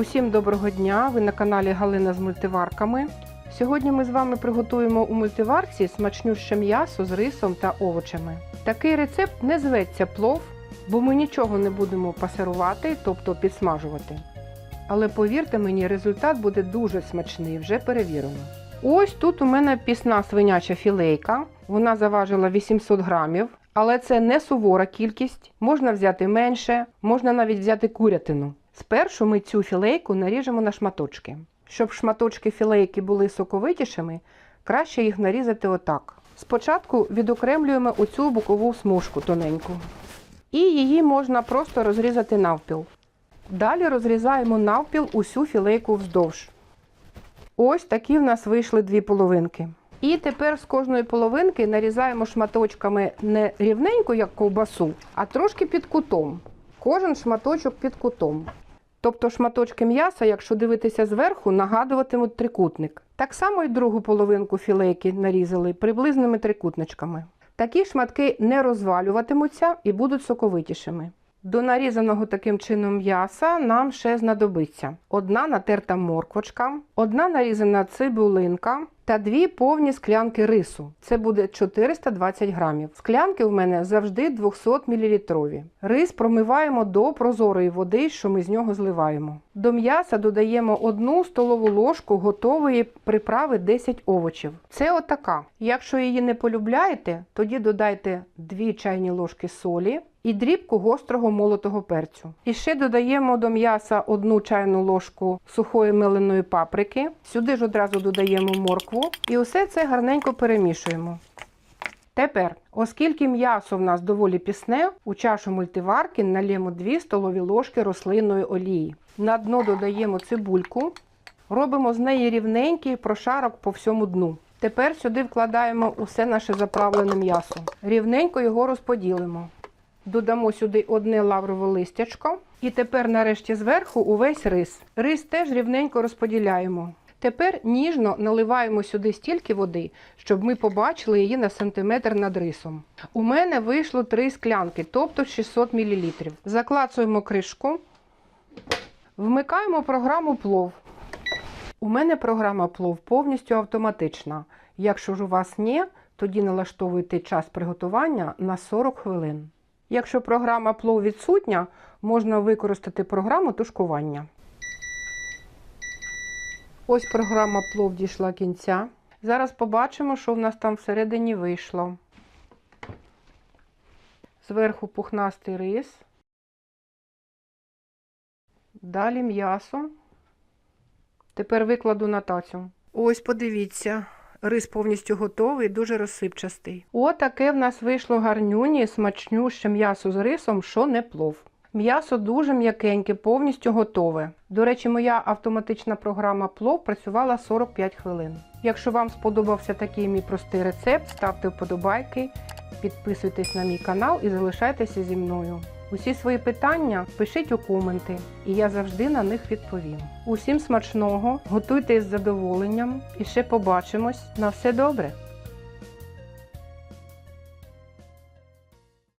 Усім доброго дня! Ви на каналі Галина з мультиварками. Сьогодні ми з вами приготуємо у мультиварці смачнюще м'ясо з рисом та овочами. Такий рецепт не зветься плов, бо ми нічого не будемо пасирувати, тобто підсмажувати. Але повірте мені, результат буде дуже смачний, вже перевірено. Ось тут у мене пісна свиняча філейка. Вона заважила 800 грамів, але це не сувора кількість. Можна взяти менше, можна навіть взяти курятину. Спершу ми цю філейку наріжемо на шматочки. Щоб шматочки філейки були соковитішими, краще їх нарізати отак. Спочатку відокремлюємо оцю бокову смужку тоненьку. І її можна просто розрізати навпіл. Далі розрізаємо навпіл усю філейку вздовж. Ось такі в нас вийшли дві половинки. І тепер з кожної половинки нарізаємо шматочками не рівненько, як ковбасу, а трошки під кутом. Кожен шматочок під кутом. Тобто шматочки м'яса, якщо дивитися зверху, нагадуватимуть трикутник. Так само і другу половинку філейки нарізали приблизними трикутничками. Такі шматки не розвалюватимуться і будуть соковитішими. До нарізаного таким чином м'яса нам ще знадобиться одна натерта морквочка, одна нарізана цибулинка та дві повні склянки рису. Це буде 420 грамів. Склянки в мене завжди 200 мл. Рис промиваємо до прозорої води, що ми з нього зливаємо. До м'яса додаємо одну столову ложку готової приправи 10 овочів. Це отака. Якщо її не полюбляєте, тоді додайте 2 чайні ложки солі і дрібку гострого молотого перцю. І ще додаємо до м'яса одну чайну ложку сухої меленої паприки. Сюди ж одразу додаємо моркву і усе це гарненько перемішуємо. Тепер, оскільки м'ясо в нас доволі пісне, у чашу мультиварки налємо 2 столові ложки рослинної олії. На дно додаємо цибульку, робимо з неї рівненький прошарок по всьому дну. Тепер сюди вкладаємо усе наше заправлене м'ясо. Рівненько його розподілимо. Додамо сюди одне лаврове листячко. І тепер нарешті зверху увесь рис. Рис теж рівненько розподіляємо. Тепер ніжно наливаємо сюди стільки води, щоб ми побачили її на сантиметр над рисом. У мене вийшло 3 склянки, тобто 600 мл. Заклацуємо кришку, вмикаємо програму плов. У мене програма плов повністю автоматична. Якщо ж у вас ні, тоді налаштовуйте час приготування на 40 хвилин. Якщо програма плов відсутня, можна використати програму тушкування. Ось програма плов дійшла кінця. Зараз побачимо, що в нас там всередині вийшло. Зверху пухнастий рис. Далі м'ясо. Тепер викладу на тацю. Ось подивіться. Рис повністю готовий, дуже розсипчастий. Отаке в нас вийшло гарнюні, смачнюще м'ясо з рисом, що не плов. М'ясо дуже м'якеньке, повністю готове. До речі, моя автоматична програма плов працювала 45 хвилин. Якщо вам сподобався такий мій простий рецепт, ставте вподобайки, підписуйтесь на мій канал і залишайтеся зі мною. Усі свої питання пишіть у коменти, і я завжди на них відповім. Усім смачного, готуйте з задоволенням і ще побачимось. На все добре!